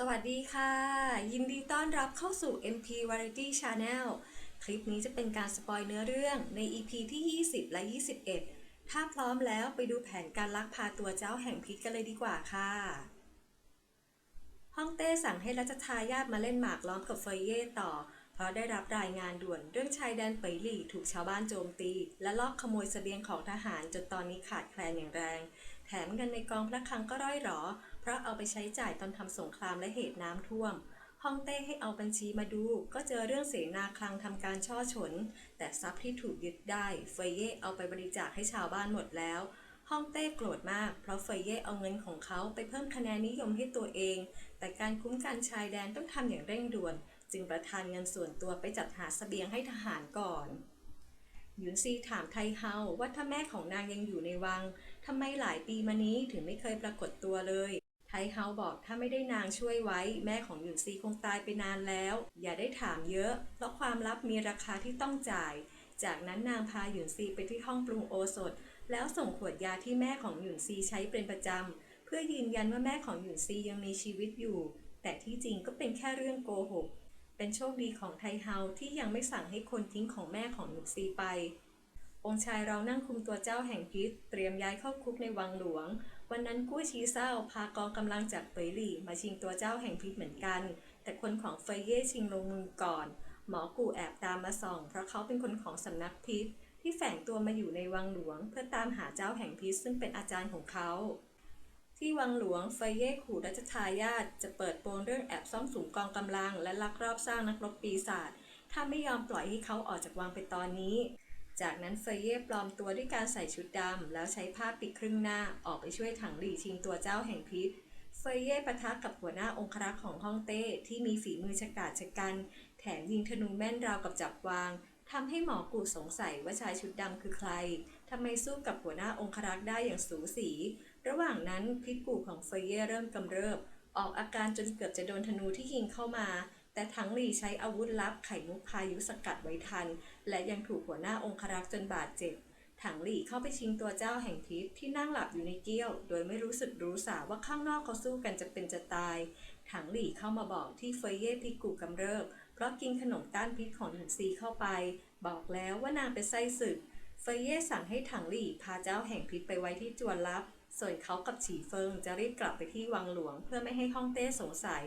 สวัสดีค่ะ ยินดีต้อนรับเข้าสู่ MP Variety Channel คลิปนี้จะเป็นการสปอยเนื้อเรื่องใน EP ที่ 20 และ 21 ถ้าพร้อมแล้วไปดูแผนการลักพาตัวเจ้าแห่งพิษกันเลยดีกว่าค่ะฮ่องเต้สั่งให้รัชทายาทมาเล่นหมากล้อมกับเฟยเย่ต่อ เพราะได้รับรายงานด่วนเรื่องชายแดนเปยหลี่ถูกชาวบ้านโจมตี และลอบขโมยเสบียงของทหารจนตอนนี้ขาดแคลนอย่างแรง แถมเงินในกองพระคลังก็ร่อยหรอ ราะเอาไปใช้จ่ายตอนทำสงครามและเหตุน้ำท่วมฮ่องเต้ให้เอาบัญชีมาดู ก็เจอเรื่องเสนาคลังทำการช่อฉน แต่ทรัพย์ที่ถูกยึดได้ เฟยเย่เอาไปบริจาคให้ชาวบ้านหมดแล้วฮ่องเต้โกรธมาก เพราะเฟยเย่เอาเงินของเขาไปเพิ่มคะแนนนิยมให้ตัวเอง แต่การคุ้มกันชายแดนต้องทำอย่างเร่งด่วน จึงประทานเงินส่วนตัวไปจัดหาเสบียงให้ทหารก่อนหยุนซีถามไทเฮาว่าถ้าแม่ของนางยังอยู่ในวังทำไมหลายปีมานี้ถึงไม่เคยปรากฏตัวเลย ไทเฮาบอกถ้าไม่ได้นางช่วยไว้ แม่ของหยุนซีคงตายไปนานแล้ว อย่าได้ถามเยอะ เพราะความลับมีราคาที่ต้องจ่าย จากนั้นนางพาหยุนซีไปที่ห้องปรุงโอสถ แล้วส่งขวดยาที่แม่ของหยุนซีใช้เป็นประจำเพื่อยืนยันว่าแม่ของหยุนซียังมีชีวิตอยู่ แต่ที่จริงก็เป็นแค่เรื่องโกหกเป็นโชคดีของไทเฮาที่ยังไม่สั่งให้คนทิ้งของแม่ของหยุนซีไปองค์ชายเรานั่งคุมตัวเจ้าแห่งพิษเตรียมย้ายเข้าคุกในวังหลวง วันนั้นกู้ชีเศร้าพากองกำลังจากเปยหลี่มาชิงตัวเจ้าแห่งพิษเหมือนกัน แต่คนของเฟยเย่ชิงลงมือก่อน หมอกูแอบตามมาส่อง เพราะเขาเป็นคนของสำนักพิษ ที่แฝงตัวมาอยู่ในวังหลวง เพื่อตามหาเจ้าแห่งพิษซึ่งเป็นอาจารย์ของเขา ที่วังหลวงเฟยเย่ขู่รัชทายาทจะเปิดโปงเรื่องแอบซ่องสุมกองกำลัง และลักลอบสร้างนักรบปีศาจถ้าไม่ยอมปล่อยให้เขาออกจากวังไปตอนนี้ จากนั้นเฟยเย่ปลอมตัวด้วยการใส่ชุดดำ แล้วใช้ผ้าปิดครึ่งหน้าออกไปช่วยถังหลี่ชิงตัวเจ้าแห่งพิษ เฟยเย่ปะทะกับหัวหน้าองครักษ์ของฮ่องเต้ที่มีฝีมือฉกาจชะกัน แถมยิงธนูแม่นราวกับจับวางทำให้หมอกูสงสัยว่าชายชุดดำคือใคร ทำไมสู้กับหัวหน้าองครักษ์ได้อย่างสูสี ระหว่างนั้นพิษกูของเฟยเย่เริ่มกำเริบ ออกอาการจนเกือบจะโดนธนูที่ยิงเข้ามา แต่ถังหลี่ใช้อาวุธลับไข่มุกพายุสกัดไว้ทัน และยังถูกหัวหน้าองครักษ์จนบาดเจ็บ ถังหลี่เข้าไปชิงตัวเจ้าแห่งพิษที่นั่งหลับอยู่ในเกี้ยว โดยไม่รู้สึกรู้สาว่าข้างนอกเขาสู้กันจะเป็นจะตาย ถังหลี่เข้ามาบอกที่เฟยเย่พิกูกำเริบ เพราะกินขนมต้านพิษของหนุนซีเข้าไป บอกแล้วว่านางเป็นไส้ศึก เฟยเย่สั่งให้ถังหลี่พาเจ้าแห่งพิษไปไว้ที่จวนลับ ส่วนเขากับฉีเฟิงจะรีบกลับไปที่วังหลวง เพื่อไม่ให้ฮ่องเต้สงสัย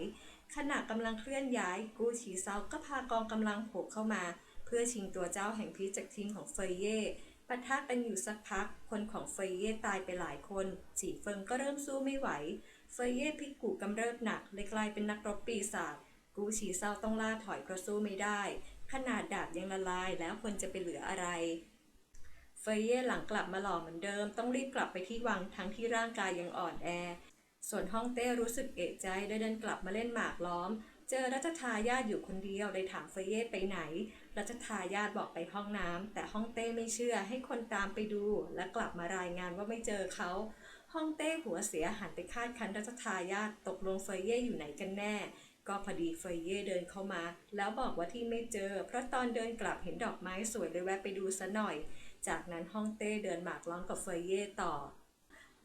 ขณะกำลังเคลื่อนย้าย กูฉีเซาก็พากองกำลังโผล่เข้ามา เพื่อชิงตัวเจ้าแห่งพิษจากทีมของเฟยเย่ปะทะกันอยู่สักพัก คนของเฟยเย่ตายไปหลายคน ฉีเฟิงก็เริ่มสู้ไม่ไหว เฟยเย่พิกูกำเริบหนักเลยกลายเป็นนักรบปีศาจ กูฉีเซาต้องล่าถอยเพราะสู้ไม่ได้ ขนาดดาบยังละลายแล้วคนจะไปเหลืออะไร เฟยเย่หลังกลับมาหล่อเหมือนเดิม ต้องรีบกลับไปที่วังทั้งที่ร่างกายยังอ่อนแอ ส่วนฮ่องเต้รู้สึกเอะใจได้เดินกลับมาเล่นหมากล้อม เจอรัชทายาทอยู่คนเดียวเลยถามเฟยเย่ไปไหน รัชทายาทบอกไปห้องน้ำแต่ฮ่องเต้ไม่เชื่อให้คนตามไปดู และกลับมารายงานว่าไม่เจอเขาฮ่องเต้หัวเสียหันไปคาดคันรัชทายาทตกลงเฟยเย่อยู่ไหนกันแน่ ก็พอดีเฟยเย่เดินเข้ามา แล้วบอกว่าที่ไม่เจอ เพราะตอนเดินกลับเห็นดอกไม้สวยเลยแวะไปดูซะหน่อย จากนั้นฮ่องเต้เดินหมากล้อมกับเฟยเย่ต่อ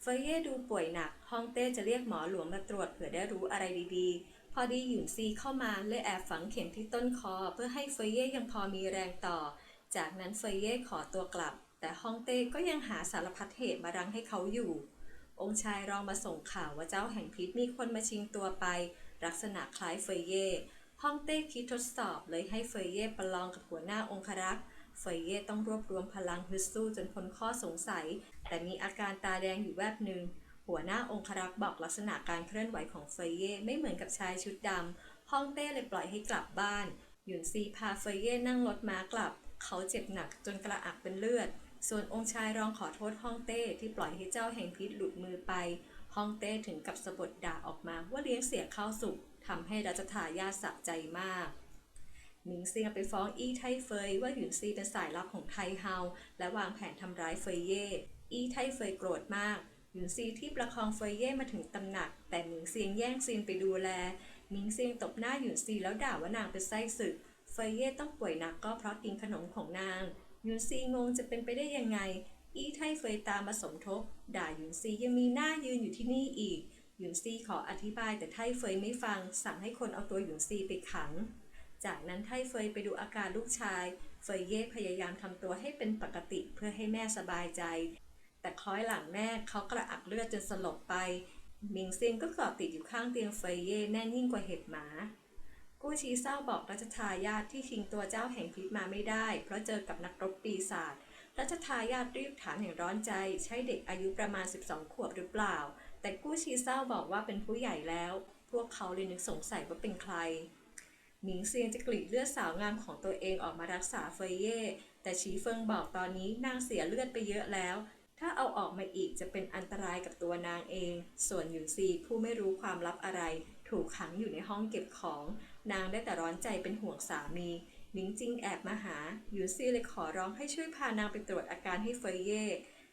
เฟยเย่ดูป่วยหนัก ฮ่องเต้จะเรียกหมอหลวงมาตรวจเผื่อได้รู้อะไรดีๆ พอดีหยุนซีเข้ามาเลยแอบฝังเข็มที่ต้นคอ เพื่อให้เฟยเย่ยังพอมีแรงต่อ จากนั้นเฟยเย่ขอตัวกลับ แต่ฮ่องเต้ก็ยังหาสารพัดเหตุมารังให้เขาอยู่ องค์ชายรองมาส่งข่าวว่าเจ้าแห่งพิษมีคนมาชิงตัวไป ลักษณะคล้ายเฟยเย่ฮ่องเต้คิดทดสอบเลยให้เฟยเย่ประลองกับหัวหน้าองครักษ์ ฟยเย่ต้องรวบรวมพลังฮึดสู้จนพ้นข้อสงสัย แต่มีอาการตาแดงอยู่แวบหนึ่ง หัวหน้าองครักษ์บอกลักษณะการเคลื่อนไหวของเฟยเย่ไม่เหมือนกับชายชุดดำฮ่องเต้เลยปล่อยให้กลับบ้าน หยุนซีพาเฟยเย่นั่งรถม้ากลับ เขาเจ็บหนักจนกระอักเป็นเลือด ส่วนองค์ชายรองขอโทษฮ่องเต้ที่ปล่อยให้เจ้าแห่งพิษหลุดมือไปฮ่องเต้ถึงกับสะบดด่าออกมาว่าเลี้ยงเสียข้าวสุกทำให้รัชทายาทสะใจมาก หมิงเซียงไปฟ้องอี้ไทเฟยว่าหยุนซีเป็นสายลับของไทเฮาและวางแผนทำร้ายเฟยเย่อี้ไทเฟยโกรธมากหยุนซีที่ประคองเฟยเย่มาถึงตำหนัก แต่หมิงเซียงแย่งซีนไปดูแลหมิงเซียงตบหน้าหยุนซีแล้วด่าว่านางเป็นไส้ศึก เฟยเย่ต้องป่วยหนักก็เพราะกินขนมของนางหยุนซีงงจะเป็นไปได้ยังไง อี้ไทเฟยตามมาสมทบ ด่าหยุนซียังมีหน้ายืนอยู่ที่นี่อีกหยุนซีขออธิบายแต่ไทเฟยไม่ฟัง สั่งให้คนเอาตัวหยุนซีไปขัง จากนั้นไทเฟยไปดูอาการลูกชาย เฟยเย่พยายามทำตัวให้เป็นปกติเพื่อให้แม่สบายใจ แต่คล้อยหลังแม่เขากระอักเลือดจนสลบไป มิงซิงก็เกาะติดอยู่ข้างเตียงเฟยเย่แน่นยิ่งกว่าเห็บหมากู้ชีเศร้าบอกรัชทายาทที่ชิงตัวเจ้าแห่งพิษมาไม่ได้ เพราะเจอกับนักรบปีศาจรัชทายาทรีบถามอย่างร้อนใจ ใช่เด็กอายุประมาณ 12 ขวบหรือเปล่า แต่กู้ชีเศร้าบอกว่าเป็นผู้ใหญ่แล้ว พวกเขาเลยนึกสงสัยว่าเป็นใคร หมิงเซียงจะกรีดเลือดสาวงามของตัวเองออกมารักษาเฟยเย่แต่ชีเฟิงบอกตอนนี้นางเสียเลือดไปเยอะแล้ว ถ้าเอาออกมาอีกจะเป็นอันตรายกับตัวนางเอง ส่วนหยุนซีผู้ไม่รู้ความลับอะไร ถูกขังอยู่ในห้องเก็บของ นางได้แต่ร้อนใจเป็นห่วงสามีหมิงจิงแอบมาหาหยุนซีเลยขอร้องให้ช่วยพานางไปตรวจอาการให้เฟยเย่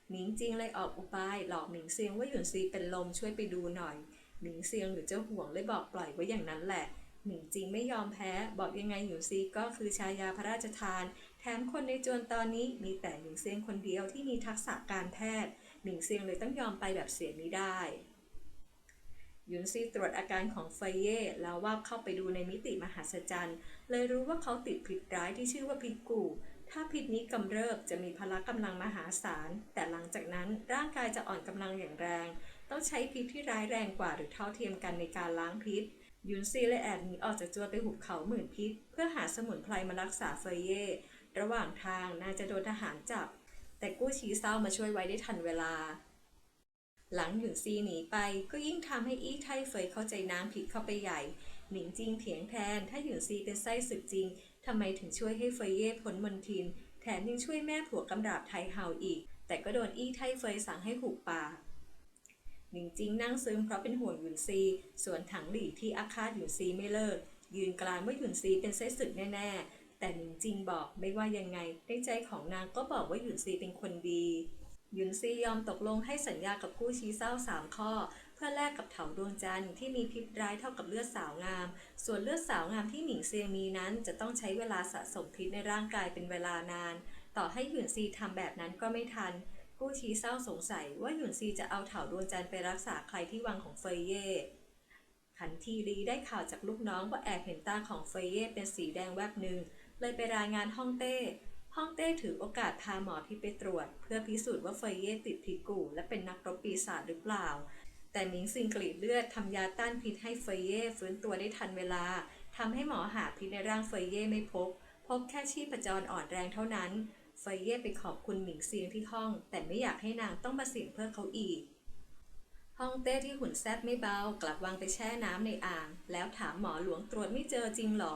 หมิงจิงเลยออกอุบายหลอกหมิงเซียงว่าหยุนซีเป็นลมช่วยไปดูหน่อยหมิงเซียงหรือเจ้าห่วงเลยบอกปล่อยไว้อย่างนั้นแหละ หมิงจิงไม่ยอมแพ้ บอกยังไงหยุนซีก็คือชายาพระราชทาน แถมคนในจวนตอนนี้มีแต่หมิงเซียงคนเดียวที่มีทักษะการแพทย์หมิงเซียงเลยต้องยอมไปแบบเสียไม่ได้หยุนซีตรวจอาการของเฟยเย่แล้วว่าเข้าไปดูในมิติมหัศจรรย์ เลยรู้ว่าเขาติดพิษร้ายที่ชื่อว่าพิษกู ถ้าพิษนี้กำเริบจะมีพละกำลังมหาศาล แต่หลังจากนั้นร่างกายจะอ่อนกำลังอย่างแรง ต้องใช้พิษที่ร้ายแรงกว่าหรือเท่าเทียมกันในการล้างพิษ ยุนซีเลยแอบหนีออกจากจวนไปหุบเขาหมื่นพิษ เพื่อหาสมุนไพรมารักษาเฟยเย่ระหว่างทางนางจะโดนทหารจับ แต่กู้ชีเศร้ามาช่วยไว้ได้ทันเวลา หลังหยุนซีหนีไปก็ยิ่งทำให้อี้ไทเฟยเข้าใจนางผิดเข้าไปใหญ่หมิงจิงเถียงแทน ถ้าหยุนซีเป็นไส้ศึกจริงทำไมถึงช่วยให้เฟยเย่พ้นมนทิน แถมยังช่วยแม่ผัวกำราบไทเฮาอีก แต่ก็โดนอี้ไทเฟยสั่งให้หุบปาก หนิงจิงนั่งซึมเพราะเป็นห่วงหยุนซี ส่วนถังหลี่ที่อาฆาตหยุนซีไม่เลิก ยืนกลานว่าหยุนซีเป็นไส้ศึกแน่ๆ แต่หนิงจิงบอกไม่ว่ายังไงในใจของนางก็บอกว่าหยุนซีเป็นคนดี หยุนซียอมตกลงให้สัญญากับกู้ชี้เศร้าสามข้อ เพื่อแลกกับเถาดวงจันทร์ที่มีพิษร้ายเท่ากับเลือดสาวงาม ส่วนเลือดสาวงามที่หมิงเซียมีนั้นจะต้องใช้เวลาสะสมพิษในร่างกายเป็นเวลานาน ต่อให้หยุนซีทำแบบนั้นก็ไม่ทัน กู้ชี้เศร้าสงสัยว่าหยุนซีจะเอาเถาดวงจันทร์ไปรักษาใครที่วังของเฟยเย่ขันทีรีได้ข่าวจากลูกน้องว่าแอบเห็นตาของเฟยเย่เป็นสีแดงแวบหนึ่งเลยไปรายงานฮ่องเต้ฮ่องเต้ถือโอกาสพาหมอพิไปตรวจ เพื่อพิสูจน์ว่าเฟยเย่ติดพิกูและเป็นนักรบปีศาจหรือเปล่า แต่หมิงซิงกรีดเลือดทำยาต้านพิษให้เฟยเย่ฟื้นตัวได้ทันเวลาทำให้หมอหาพิษในร่างเฟยเย่ไม่พบ พบแค่ชีพจรอ่อนแรงเท่านั้น เฟยเย่ไปขอบคุณหมิงเซียงที่ห้อง แต่ไม่อยากให้นางต้องมาเสี่ยงเพื่อเขาอีกฮ่องเต้ที่หุ่นแซบไม่เบากลับวางไปแช่น้ำในอ่าง แล้วถามหมอหลวงตรวจไม่เจอจริงหรอ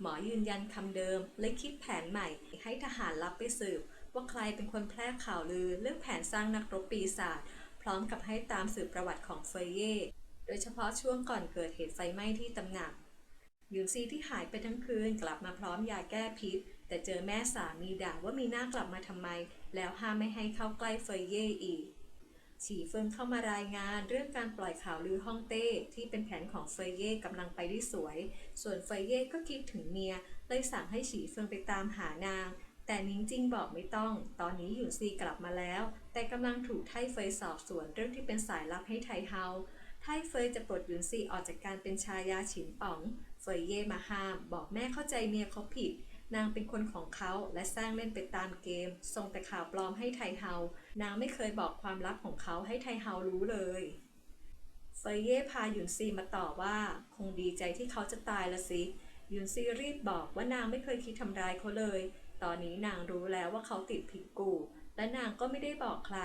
หมอยืนยันคำเดิมเลยคิดแผนใหม่ ให้ทหารรับไปสืบ ว่าใครเป็นคนแพร่ข่าวลือเรื่องแผนสร้างนักรบปีศาจพร้อมกับให้ตามสืบประวัติของเฟยเย่โดยเฉพาะช่วงก่อนเกิดเหตุไฟไหม้ที่ตำหนักหยุนซีที่หายไปทั้งคืนกลับมาพร้อมยาแก้พิษ แต่เจอแม่สามีด่าว่ามีหน้ากลับมาทำไม แล้วห้ามไม่ให้เข้าใกล้เฟยเย่อีก ฉีเฟิงเข้ามารายงานเรื่องการปล่อยข่าวลือฮ่องเต้ที่เป็นแผนของเฟยเย่กำลังไปได้สวย ส่วนเฟยเย่ก็คิดถึงเมียเลยสั่งให้ฉีเฟิงไปตามหานาง แต่นิ้งจิงบอกไม่ต้อง ตอนนี้หยุนซีกลับมาแล้ว แต่กำลังถูกไทเฟยสอบสวนเรื่องที่เป็นสายลับให้ไทเฮาไทเฟยจะปลดหยุนซีออกจากการเป็นชายาฉินป๋อง เฟยเย่มาห้าม บอกแม่เข้าใจเมียเขาผิด นางเป็นคนของเขาและสร้างเล่นไปตามเกม ส่งแต่ข่าวปลอมให้ไทเฮา นางไม่เคยบอกความลับของเขาให้ไทเฮารู้เลยเฟยเย่พาหยุนซีมาต่อว่า คงดีใจที่เขาจะตายละสิหยุนซีรีบบอกว่านางไม่เคยคิดทำร้ายเขาเลย ตอนนี้นางรู้แล้วว่าเขาติดผิดกู และนางก็ไม่ได้บอกใคร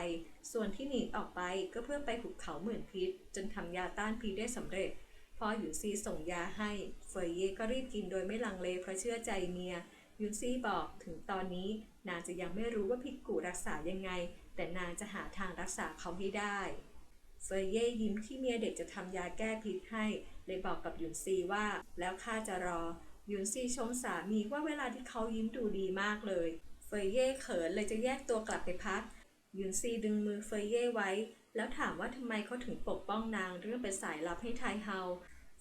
ส่วนที่หนีออกไปก็เพื่อไปหุบเขาหมื่นพิษ จนทำยาต้านพิษได้สำเร็จพอหยุนซีส่งยาให้ เฟยเย่ก็รีบกินโดยไม่ลังเลเพราะเชื่อใจเมีย ยุนซี่บอกถึงตอนนี้นางจะยังไม่รู้ว่าพิษกูรักษายังไง แต่นางจะหาทางรักษาเขาให้ได้เฟยเย่ยิ้มที่เมียเด็กจะทำยาแก้พิษให้เลยบอกกับยุนซีว่า แล้วข้าจะรอ ยุนซีชมสามีว่าเวลาที่เขายิ้มดูดีมากเลย เฟยเย่เขินเลยจะแยกตัวกลับไปพัก ยุนซีดึงมือเฟยเย่ไว้ แล้วถามว่าทำไมเขาถึงปกป้องนางเรื่องเป็นสายลับให้ไทเฮา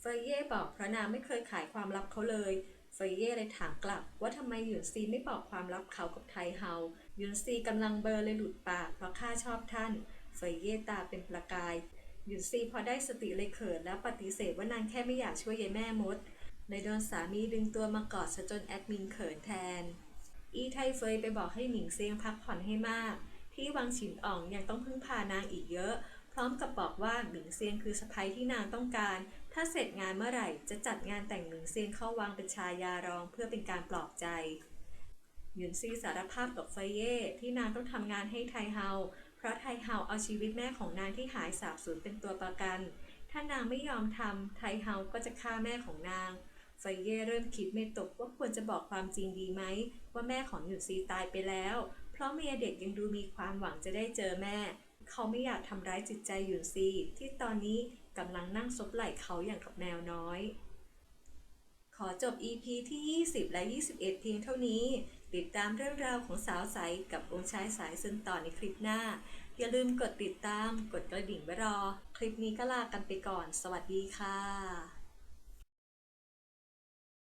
เฟยเย่บอกเพราะนางไม่เคยขายความลับเขาเลย เฟยเย่เลยถามกลับ ว่าทำไมหยุนซีไม่บอกความลับเขากับไทเฮาหยุนซีกำลังเบลอเลยหลุดปากเพราะข้าชอบท่านเฟยเย่ตาเป็นประกายหยุนซีพอได้สติเลยเขินแล้วปฏิเสธว่านางแค่ไม่อยากช่วยยายแม่มดเลยโดนสามีดึงตัวมากอดซะจนแอดมินเขินแทน อีไทเฟยไปบอกให้หนิงเซียงพักผ่อนให้มาก ที่วังฉินอ่องยังต้องพึ่งพานางอีกเยอะ พร้อมกับบอกว่าหมิงเซียงคือสะใภ้ที่นางต้องการ ถ้าเสร็จงานเมื่อไหร่จะจัดงานแต่งหมิงเซียงเข้าวังเป็นชายารองเพื่อเป็นการปลอบใจหยุนซีสารภาพกับเฟเย่ที่นางต้องทำงานให้ไทเฮา เพราะไทเฮาเอาชีวิตแม่ของนางที่หายสาบสูญเป็นตัวประกัน ถ้านางไม่ยอมทำไทเฮาก็จะฆ่าแม่ของนางเฟเย่เริ่มคิดไม่ตกว่าควรจะบอกความจริงดีไหม ว่าแม่ของหยุนซีตายไปแล้ว เพราะเมียเด็กยังดูมีความหวังจะได้เจอแม่ เขาไม่อยากทำร้ายจิตใจหยุนซีที่ตอนนี้กำลังนั่งซบไหล่เขาอย่างกับแมวน้อย ขอจบ EP ที่ 20 และ 21 เพียงเท่านี้ ติดตามเรื่องราวของสาวใสกับองค์ชายสายซึนต่อในคลิปหน้า อย่าลืมกดติดตาม กดกระดิ่งไว้รอ คลิปนี้ก็ลากันไปก่อน สวัสดีค่ะ